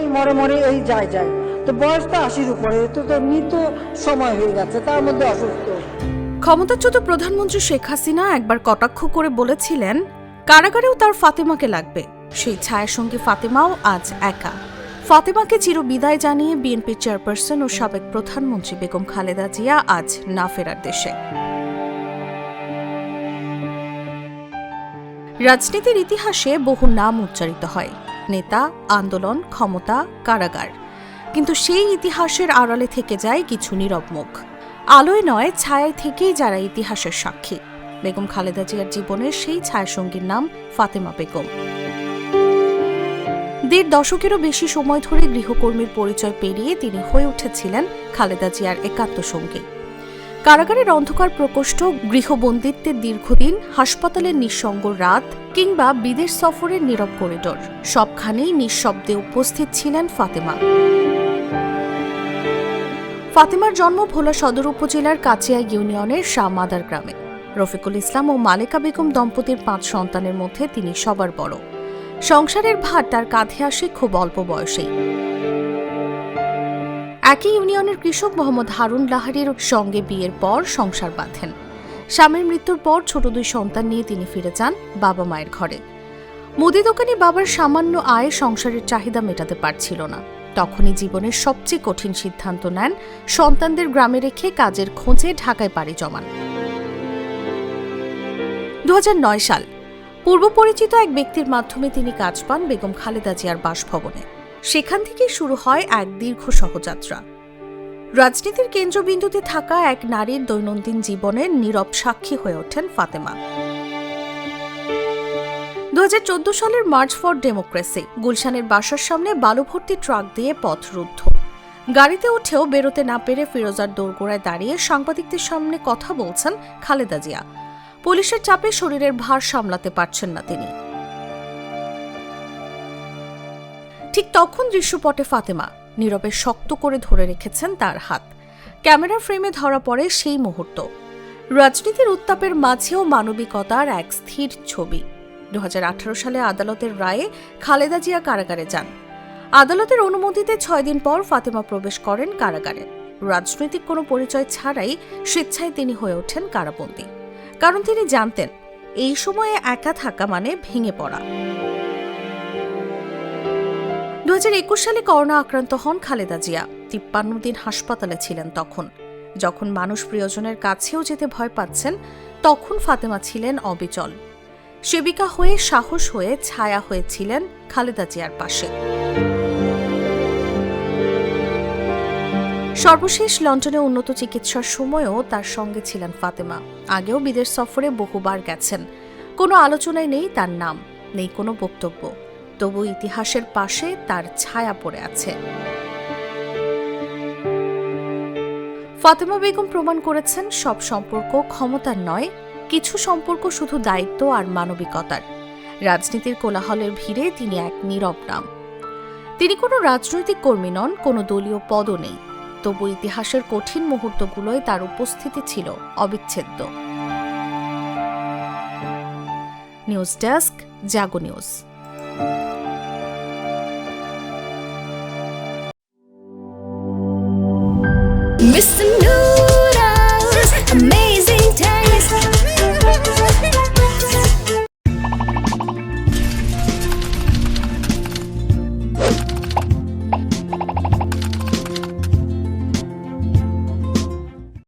এই মরে মরে এই যায় যায়। তো বয়স তো আশির উপরে, তো তো মৃত সময় হয়ে গেছে, তার মধ্যে অসুস্থ। ক্ষমতাচ্যুত প্রধানমন্ত্রী শেখ হাসিনা একবার কটাক্ষ করে বলেছিলেন, কারাগারেও তার ফাতেমাকে লাগবে। সেই ছায়ার সঙ্গে ফাতেমাও আজ একা। ফাতেমাকে চির বিদায় জানিয়ে বিএনপি চেয়ারপারসন ও সাবেক প্রধানমন্ত্রী বেগম খালেদা জিয়া আজ না ফেরার দেশে। রাজনীতির ইতিহাসে বহু নাম উচ্চারিত হয়। নেতা, আন্দোলন, ক্ষমতা, কারাগার। কিন্তু সেই ইতিহাসের আড়ালে থেকে যায় কিছু নীরব মুখ। আলোয় নয়, ছায়ায় থেকেই যারা ইতিহাসের সাক্ষী। বেগম খালেদা জিয়ার জীবনের সেই ছায়াসঙ্গীর নাম ফাতেমা বেগম। দেড় দশকেরও বেশি সময় ধরে গৃহকর্মীর পরিচয় পেরিয়ে তিনি হয়ে উঠেছিলেন খালেদা জিয়ার একাত্ম সঙ্গী কারাগারের অন্ধকার প্রকোষ্ঠ, গৃহবন্দিত্বের দীর্ঘদিন, হাসপাতালের নিঃসঙ্গ রাত কিংবা বিদেশ সফরের নীরব করিডোর। সবখানেই নিঃশব্দে উপস্থিত ছিলেন ফাতেমা। ফাতেমার জন্ম ভোলা সদর উপজেলার কাচিয়া ইউনিয়নের শাহ মাদার গ্রামে। রফিকুল ইসলাম ও মালেকা বেগম দম্পতির পাঁচ সন্তানের মধ্যে তিনি সবার বড়। সংসারের ভার তার কাঁধে আসে খুব অল্প বয়সেই। একই ইউনিয়নের কৃষক মোহাম্মদ হারুন লাহারির সঙ্গে বিয়ের পর সংসার বাঁধেন। স্বামীর মৃত্যুর পর ছোট দুই সন্তান নিয়ে তিনি ফিরে যান বাবা মায়ের ঘরে। মুদি দোকানি বাবার সামান্য আয় সংসারের চাহিদা মেটাতে পারছিল না। তখনই জীবনের সবচেয়ে কঠিন সিদ্ধান্ত নেন সন্তানদের গ্রামে রেখে কাজের খোঁজে ঢাকায় পাড়ি জমান। দুহাজার নয় সাল পূর্ব পরিচিত এক ব্যক্তির মাধ্যমে তিনি কাজ পান বেগম খালেদা জিয়ার বাসভবনে। সেখান থেকে শুরু হয় এক দীর্ঘ সহযাত্রা। রাজনীতির কেন্দ্রবিন্দুতে থাকা এক নারীর দৈনন্দিন জীবনের নীরব সাক্ষী হয়ে ওঠেন ফাতেমা। দু হাজার চোদ্দ সালের মার্চ ফর ডেমোক্রেসি, গুলশানের বাসার সামনে বালুভর্তি ট্রাক দিয়ে পথ রুদ্ধ। গাড়িতে উঠেও বেরোতে না পেরে ফিরোজার দোরগোড়ায় দাঁড়িয়ে সাংবাদিকদের সামনে কথা বলছেন খালেদা জিয়া। পুলিশের চাপে শরীরের ভার সামলাতে পারছেন না তিনি। ঠিক তখন দৃশ্যপটে ফাতেমা নীরবে শক্ত করে ধরে রেখেছেন তার হাত। ক্যামেরা ফ্রেমে ধরা পড়ে সেই মুহূর্ত। রাজনীতির উত্তাপের মাঝেও মানবিকতার এক স্থির ছবি। দু হাজার আঠারো সালে আদালতের রায়ে খালেদা জিয়া কারাগারে যান। আদালতের অনুমতিতে ছয় দিন পর ফাতেমা প্রবেশ করেন কারাগারে। রাজনৈতিক কোনো পরিচয় ছাড়াই স্বেচ্ছায় তিনি হয়ে ওঠেন কারাবন্দী। কারণ তিনি জানতেন, এই সময়ে একা থাকা মানে ভেঙে পড়া। দু হাজার একুশ সালে করোনা আক্রান্ত হন খালেদা জিয়া। তিপ্পান্ন দিন হাসপাতালে ছিলেন তখন। যখন মানুষ প্রিয়জনের কাছেও যেতে ভয় পাচ্ছেন, তখন ফাতেমা ছিলেন অবিচল। সেবিকা হয়ে, সাহস হয়ে, ছায়া হয়েছিলেন খালেদা জিয়ার পাশে। সর্বশেষ লন্ডনে উন্নত চিকিৎসার সময়ও তার সঙ্গে ছিলেন ফাতেমা। আগেও বিদেশ সফরে বহুবার গেছেন। কোনো আলোচনায় নেই তার নাম, নেই কোনো বক্তব্য। তবু ইতিহাসের পাশে তার ছায়া পড়ে আছে। ফাতেমা বেগম প্রমাণ করেছেন, সব সম্পর্ক ক্ষমতার নয়, কিছু সম্পর্ক শুধু দায়িত্ব আর মানবিকতার। রাজনীতির কোলাহলের ভিড়ে তিনি এক নীরব নাম। তিনি কোনো রাজনৈতিক কর্মী নন, কোনো দলীয় পদও নেই। তবু ইতিহাসের কঠিন মুহূর্তগুলোয় তার উপস্থিতি ছিল অবিচ্ছেদ্য। News desk, Jago news. Mr.